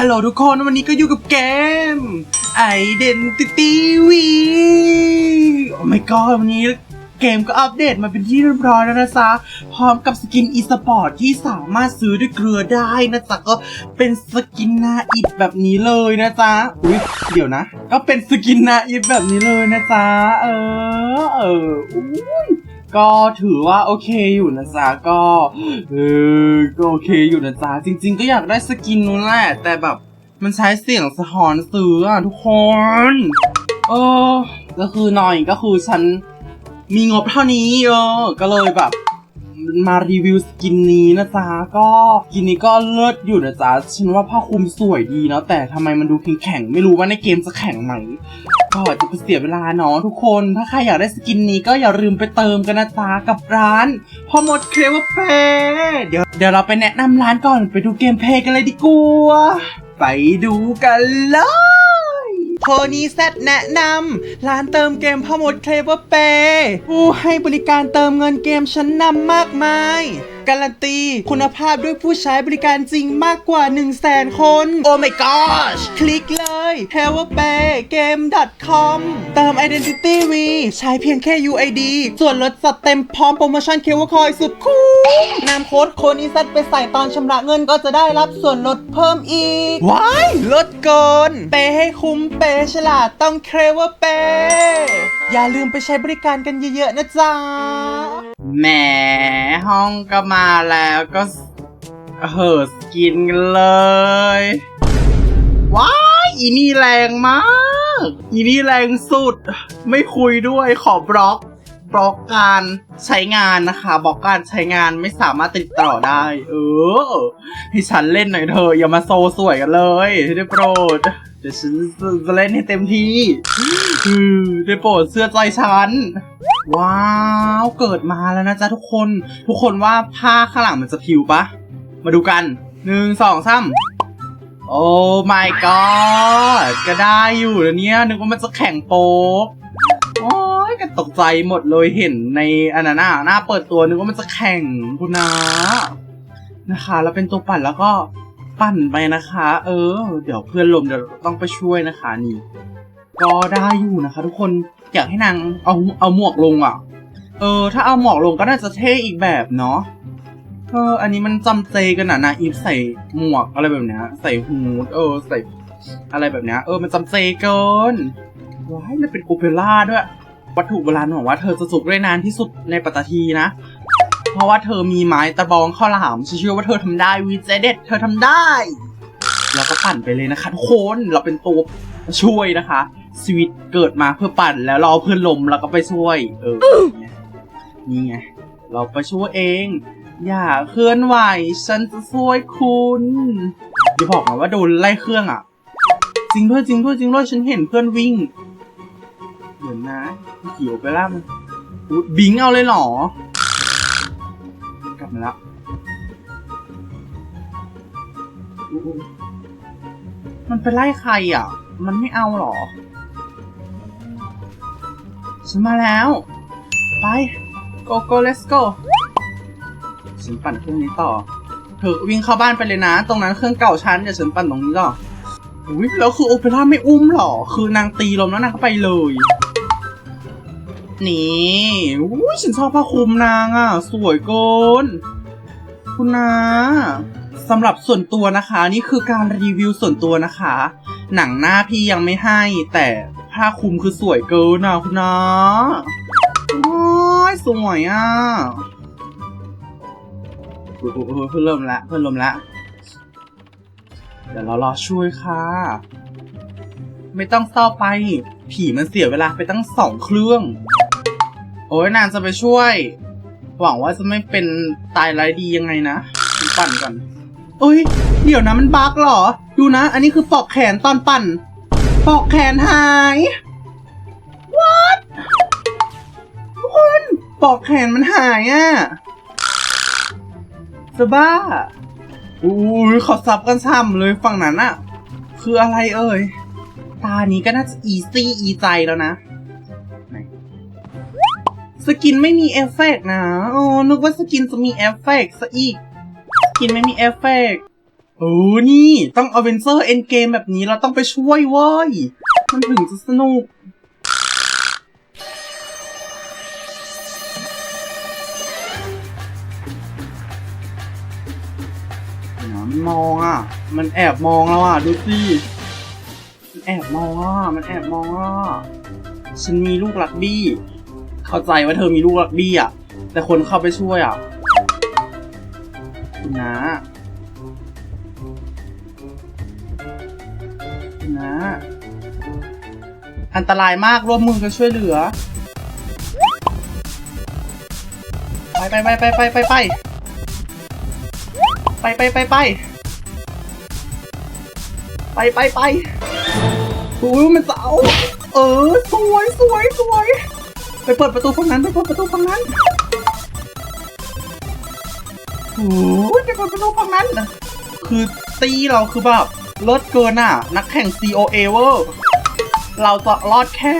ฮัลโหลทุกคนวันนี้ก็อยู่กับเกม Identity V โอ้ my god วันนี้เกมก็อัปเดตมาเป็นที่เรียบร้อยแล้วนะจ๊ะ พร้อมกับสกินอีสปอร์ตที่สามารถซื้อด้วยเกลือได้นะจ๊ะ ก็เป็นสกินนาอิดแบบนี้เลยนะจ๊ะ อุ้ยเดี๋ยวนะ ก็เป็นสกินนาอิดแบบนี้เลยนะจ๊ะ เออ เอออุ้ย ก็ถือว่าโอเคอยู่นะจ๊ะก็เออก็โอเคอยู่นะจ๊ะจริง ๆ ก็อยากได้สกินนู้นแหละแต่แบบมันใช้เสียงสะท้อนซื้ออะทุกคนเออก็คือหน่อยก็คือฉันมีงบเท่านี้เออก็เลยแบบ มารีวิวสกินนี้นะจ๊ะก็สกินนี้ก็เลิศอยู่นะจ๊ะฉันว่าผ้าคลุมสวยดีเนาะแต่ทำไมมันดูแข็งๆไม่รู้ว่าในเกมจะแข็งไหมก็จะไปเสียเวลาเนาะทุกคนถ้าใครอยากได้สกินนี้ก็อย่าลืมไปเติมกันนะจ๊ะกับร้านพอหมดเคลวเพเดี๋ยวเดี๋ยวเราไปแนะนำร้านก่อนไปดูเกมเพลย์กันเลยดีกว่าไปดูกันเลย โทนี่แซดแนะนำร้านเติมเกมพ่อมดเคลเวอร์เปย์ผู้ให้บริการเติมเงินเกมชั้นนำมากมาย การันตี คุณภาพด้วยผู้ใช้บริการจริงมากกว่า 1 0 0 0 0แสนคน โอ้ my gosh คลิกเลย h e l p p a y game com เติม identity v ใช้เพียงแค่ UID ส่วนลดจัดเต็มพร้อมโปรโมชั่นเคเวอร์คอยสุดคุ้มนำโค้ดโคนิซัตไปใส่ตอนชำระเงินก็จะได้รับส่วนลดเพิ่มอีก ว้าย ลดเกิน เปย์ให้คุ้มเปย์ฉลาดต้องเคลเวอร์เปย์อย่าลืมไปใช้บริการกันเยอะๆนะจ๊ะ แหมห้องก็มาแล้วก็เหิดกินกันเลย ว้ายอีนี่แรงมาก อีนี่แรงสุด ไม่คุยด้วยขอบล็อกบล็อกการใช้งานนะคะบล็อกการใช้งานไม่สามารถติดต่อได้ เออ ให้ฉันเล่นหน่อยเธอะอย่ามาโซสวยกันเลยได้โปรด เดี๋ยวฉันจะเล่นให้เต็มที่อือได้โปรดเสื้อใจฉัน ว้าว เกิดมาแล้วนะจ๊ะทุกคน ทุกคนว่าผ้าข้างหลังมันจะพิวปะ มาดูกันหนึ่งสองสามโอ้ my god ก็ได้อยู่แล้วเนี่ย นึกว่ามันจะแข็งโป๊กโอ้ยก็ตกใจหมดเลยเห็นในอันนั้นน่ะหน้าเปิดตัวนึกว่ามันจะแข่งคุณนะนะคะ แล้วเป็นตัวปั่นแล้วก็ ปั่นไปนะคะ เออ เดี๋ยวเพื่อนลมเดี๋ยวต้องไปช่วยนะคะนี่ก็ได้อยู่นะคะ ทุกคนอยากให้นางเอาเอาหมวกลงอะ เออ ถ้าเอาหมวกลงก็น่าจะเท่อีกแบบเนาะเออ อันนี้มันจำเจกันอะนะอีฟใส่หมวกอะไรแบบเนี้ยใส่ฮูเออ ใส่อะไรแบบเนี้ยเออมันจำเจเกินว้ายมันเป็นโอเปร่าด้วย วัตถุโบราณบอกว่าเธอจะสุกได้นานที่สุดในปัตตภีนะ เพราะว่าเธอมีไม้ตะบองข้าวหลามฉันเชื่อว่าเธอทำได้วีเจเด็ดเธอทำได้ แล้วก็ปั่นไปเลยนะคะทุกคนเราเป็นตัวช่วยนะคะ ชีวิตเกิดมาเพื่อปั่นแล้วรอเพื่อนลมแล้วก็ไปช่วย เออนี่ไงเราไปช่วยเอง อย่าเคลื่อนไหว ฉันจะช่วยคุณอย่าบอกนะว่าโดนไล่เครื่องอะ จริงด้วยจริงด้วยจริงด้วยฉันเห็นเพื่อนวิ่งเดี๋ยวนะเขียวไปแล้วมันบิงเอาเลยเหรอ บมาแล้วมันไปไล่ใครอะ มันไม่เอาหรอ ฉันมาแล้ว ไป go go let's go ฉันปั่นเครื่องนี้ต่อ เธอวิ่งเข้าบ้านไปเลยนะ ตรงนั้นเครื่องเก่าฉันเดี๋ยวฉันปั่นตรงนี้ต่ออุ้ยแล้วคือโอเปร่าไม่อุ้มหรอ คือนางตีลมแล้วนางก็ไปเลย นี่อุ้ยฉันชอบผ้าคลุมนางอะ สวยเกินคุณนาสำหรับส่วนตัวนะคะ นี่คือการรีวิวส่วนตัวนะคะ หนังหน้าพี่ยังไม่ให้ แต่ผ้าคลุมคือสวยเกินอะคุณนาโอ้ยสวยอะเพิ่งเริ่มละเพิ่งเริ่มละ เดี๋ยวเรารอช่วยค่ะ ไม่ต้องเศร้าไป ผีมันเสียเวลาไปตั้งสองเครื่อง โอ้ยนางจะไปช่วย หวังว่าจะไม่เป็นตายไรดียังไงนะปั่นก่อนเอ้ย เดี๋ยวนะมันบั๊กหรอ ดูนะ อันนี้คือปอกแขนตอนปั่น ปอกแขนหาย what ทุกคนปอกแขนมันหายอะ่ะจะบ้าอุ้ยขาซับกันซ้ำเลยฝั่งนั้นอะคืออะไรเอ่ย ตานี้ก็น่าจะอีซี่อีใจแล้วนะ สกินไม่มีเอฟเฟกต์นะโอ้นึกว่าสกินจะมีเอฟเฟกต์ซะอีก สกินไม่มีเอฟเฟกต์เออนี่ ต้องอเวนเซอร์เอ็นเกมแบบนี้เราต้องไปช่วยเว้ย มันถึงจะสนุกมันมองอะ มันแอบมองแล้วอะ ดูสิ มันแอบมองอะ มันแอบมองอะ ฉันมีลูกลักบี้ เข้าใจว่าเธอมีลูกลักบี้อะ แต่คนเข้าไปช่วยอะ คุณนะคุณนะ อันตรายมากร่วมมือกันช่วยเหลือ ไปไปไปไปไปไปไปไปไปไปไปไปไปไปอุ้ยมันจะเอาเออ สวยสวยสวย ไปเปิดประตูฝั่งนั้นไปเปิดประตูฝั่งนั้นโอ้ยไปเปิดประตูฝั่งนั้น คือตีเราคือแบบเลิศเกินอะ นักแข่ง COA เวอร์เราจะรอดแค่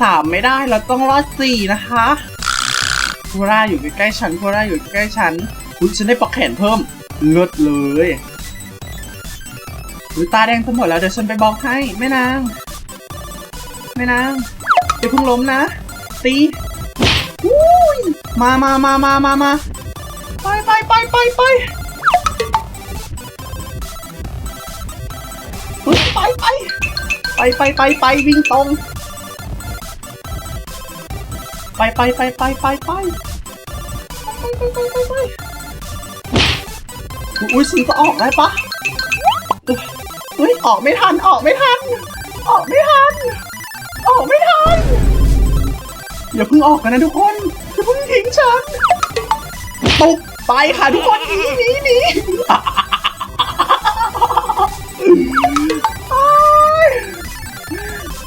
สามไม่ได้เราต้องรอดสี่นะคะพัวร่าอยู่ใกล้ๆฉันพัวร่าอยู่ใกล้ๆฉันคุณฉันได้ปลอกแขนเพิ่มเลิศเลยอุ๊ยตาแดงจะหมดแล้วเดี๋ยวฉันไปบอกให้แม่นางแม่นางอย่าเพิ่งล้มนะ ตีอุ้ยมามามามามามาไปไปไปไปไปเฮ้ยไปไปไปไปไปไปวิ่งตรง ไปไปไปไปไปไปไปไปไปไปไปอุ้ยฉันจะออกได้ปะเฮ้ยออกไม่ทันออกไม่ทัน ออกไม่ทัน ออกไม่ทัน อย่าเพิ่งออกกันนะทุกคนอย่าเพิ่งทิ้งฉันตุกไปค่ะทุกคนหนีหนีหนีอ้าย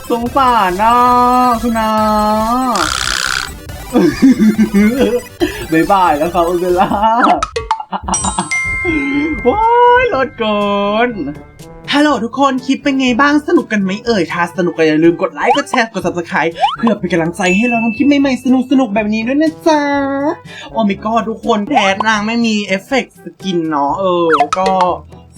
สงสารนะคุณนาบ๊ายบายแล้วครับอุเบลล่าว้ายรถเกิน ฮัลโหลทุกคนคลิปเป็นไงบ้างสนุกกันไหมเอ่ยถ้าสนุกก็อย่าลืมกดไลค์กดแชร์กด subscribe เพื่อเป็นกำลังใจให้เราทำคลิปใหม่ๆสนุกๆแบบนี้ด้วยนะจ๊ะโอ้ไม่ก็ทุกคนแทนนางไม่มีเอฟเฟกต์สกินเนาะเออ ก็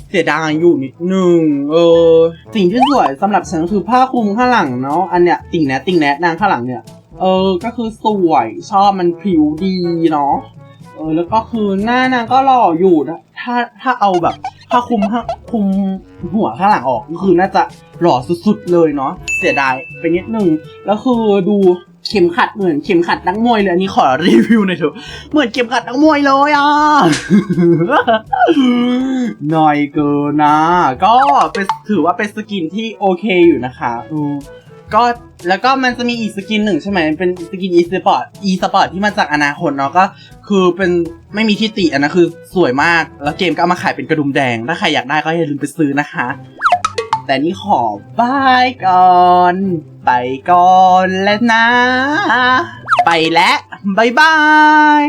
เสียดายอยู่นิดนึงเออ สิ่งที่สวยสำหรับฉันคือผ้าคลุมข้างหลังเนาะอันเนี้ยติ่งแนทติ่งแนทนางข้างหลังเนี่ยเออก็คือสวยชอบมันผิวดีเนาะเออแล้วก็คือหน้านางก็หล่ออยู่นะถ้าถ้าเอาแบบ ผ้าคุมผ้าคุมหัวข้างหลังออกก็คือน่าจะหล่อสุดๆเลยเนาะเสียดายไปนิดนึงแล้วคือดูเข็มขัดเหมือนเข็มขัดนักมวยเลยอันนี้ขอรีวิวหน่อยเถอะเหมือนเข็มขัดนักมวยเลยอะหน่อยเกินนะ ก็เป็นถือว่าเป็นสกินที่โอเคอยู่นะคะอื ก็แล้วก็มันจะมีอีกสกินหนึ่งใช่ไหมเป็นสกิน e สปอร์ต e สปอร์ตที่มาจากอนาคตเนาะก็คือเป็นไม่มีที่ติอันนะคือสวยมาก แล้วเกมก็เอามาขายเป็นกระดุมแดง ถ้าใครอยากได้ก็อย่าลืมไปซื้อนะคะ แต่นี่ขอบายก่อน ไปก่อนแล้วนะ ไปแล้วบายบาย